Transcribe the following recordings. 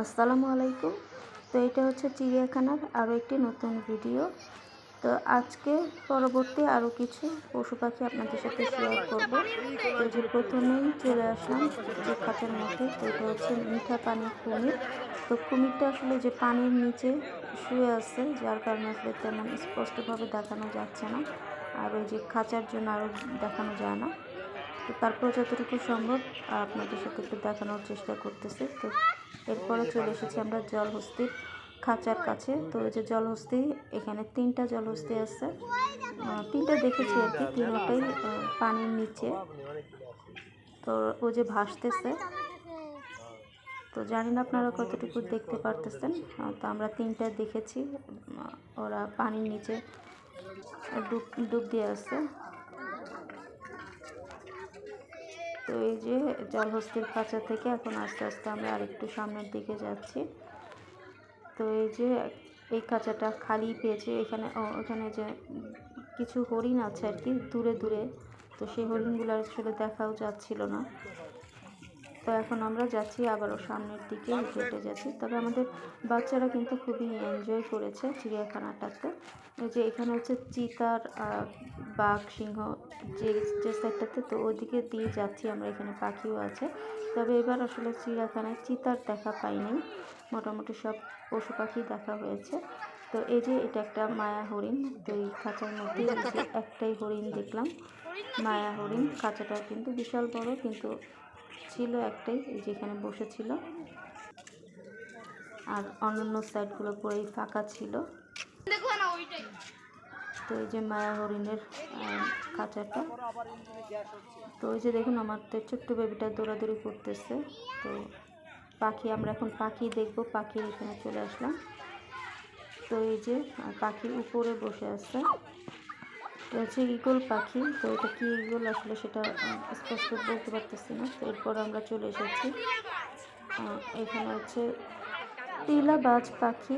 আসসালামু আলাইকুম। তো এটা হচ্ছে চিড়িয়াখানার আরও একটি নতুন ভিডিও। তো আজকে পরবর্তী আরও কিছু পশু পাখি আপনাদের সাথে শেয়ার করব। তো যে প্রথমেই চলে আসলাম যে খাতের মধ্যে, তো এটা হচ্ছে মিঠা পানির কুমির। তো কুমিরটা আসলে যে পানির নিচে শুয়ে আছে, যার কারণে আসলে তেমন স্পষ্টভাবে দেখানো যাচ্ছে না। আর ওই যে খাঁচার জন্য আরও দেখানো যায় না। তো তারপর যতটুকু সম্ভব আপনাদের সাথে একটু দেখানোর চেষ্টা করতেছে। তো এরপরে চলে এসেছি আমরা জলহস্তির খাঁচার কাছে। তো যে জলহস্তি, এখানে তিনটা জলহস্তি আছে। তিনটা দেখেছি আর কি, তিনটাই পানির নিচে। তো ও যে ভাসতেছে, তো জানি না আপনারা কতটুকু দেখতে পারতেছেন। তো আমরা তিনটা দেখেছি ওরা পানির নিচে ডুব ডুব দিয়ে আছে। তো এই যে জলহস্তির খাঁচা থেকে এখন আস্তে আস্তে আমরা আরেকটু সামনের দিকে যাচ্ছি। তো এই যে এই খাঁচাটা খালি পেয়েছে, এখানে ওখানে যে কিছু হরিণ আছে আর কি, দূরে দূরে। তো সেই হরিণগুলো আসলে দেখাও যাচ্ছিল না। তো এখন আমরা যাচ্ছি আবারও সামনের দিকে হেঁটে যাচ্ছি। তবে আমাদের বাচ্চারা কিন্তু খুবই এনজয় করেছে চিড়িয়াখানাটাতে। যে এখানে হচ্ছে চিতার বাঘ, সিংহ, যে যে সাইডটাতে তো ওইদিকে দিয়ে যাচ্ছি আমরা, এখানে পাখিও আছে। তবে এবার আসলে চিড়িয়াখানায় চিতার দেখা পাইনি। মোটামুটি সব পশু পাখি দেখা হয়েছে। তো এই যে এটা একটা মায়া হরিণ, তো এই খাঁচার মধ্যে একটাই হরিণ দেখলাম। মায়া হরিণ, খাঁচাটা কিন্তু বিশাল বড়, কিন্তু ছিল একটাই যেখানে বসেছিল। আর অন্যান্য সাইডগুলো পুরোই ফাঁকা ছিল। তো এই যে মায়া হরিণের খাঁচাটা। তো ওই যে দেখুন আমার তো ছোট্ট বেবিটা দৌড়াদৌড়ি করতেছে। তো পাখি আমরা এখন পাখি দেখব পাখির এখানে চলে আসলাম। তো এই যে আহ, পাখি উপরে বসে আছে। এটা হচ্ছে ইগল পাখি, তো এটা কি ইগল আসলে সেটা স্পষ্ট বলতে পারতেছি না। তো এরপর আমরা চলে এসেছি এখানে হচ্ছে টিলা বাজ পাখি।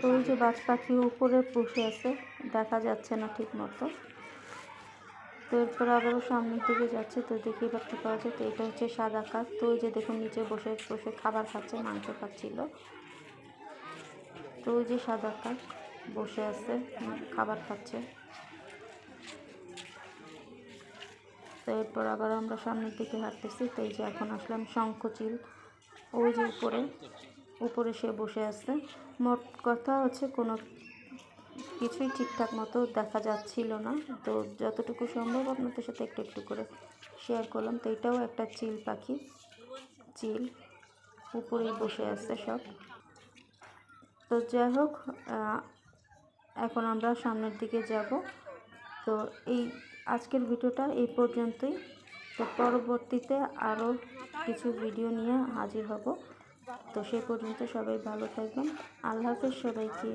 তো ওই যে বাজ পাখি উপরে বসে আছে, দেখা যাচ্ছে না ঠিক মতো। তো এরপর আবারও সামনের দিকে যাচ্ছে, তো দেখেই পাখি পাওয়া যায়, তো এটা হচ্ছে সাদা কাক। তো ওই যে দেখুন, নিচে বসে বসে খাবার খাচ্ছে, মাংস খাচ্ছিল। তো ওই যে সাদা কাক বসে আছে, খাবার খাচ্ছে। তো এরপর আবার আমরা সামনের দিকে হাঁটতেছি, তো এই যে এখন আসলাম শঙ্খচিল। ওই যে উপরে উপরে সে বসে আছে। মোট কথা হচ্ছে কোনো কিছুই ঠিকঠাক মতো দেখা যাচ্ছিল না। তো যতটুকু সম্ভব আপনাদের সাথে একটু একটু করে শেয়ার করলাম। তো এটাও একটা চিল পাখি। চিল উপরেই বসে আছে সব। তো যাই হোক এখন আমরা সামনের দিকে যাব। তো এই আজকের ভিডিওটা এই পর্যন্তই। তো পরবর্তীতে আরও কিছু ভিডিও নিয়ে হাজির হব। তো সে পর্যন্ত সবাই ভালো থাকবেন। আল্লাহ হাফেজ সবাইকে।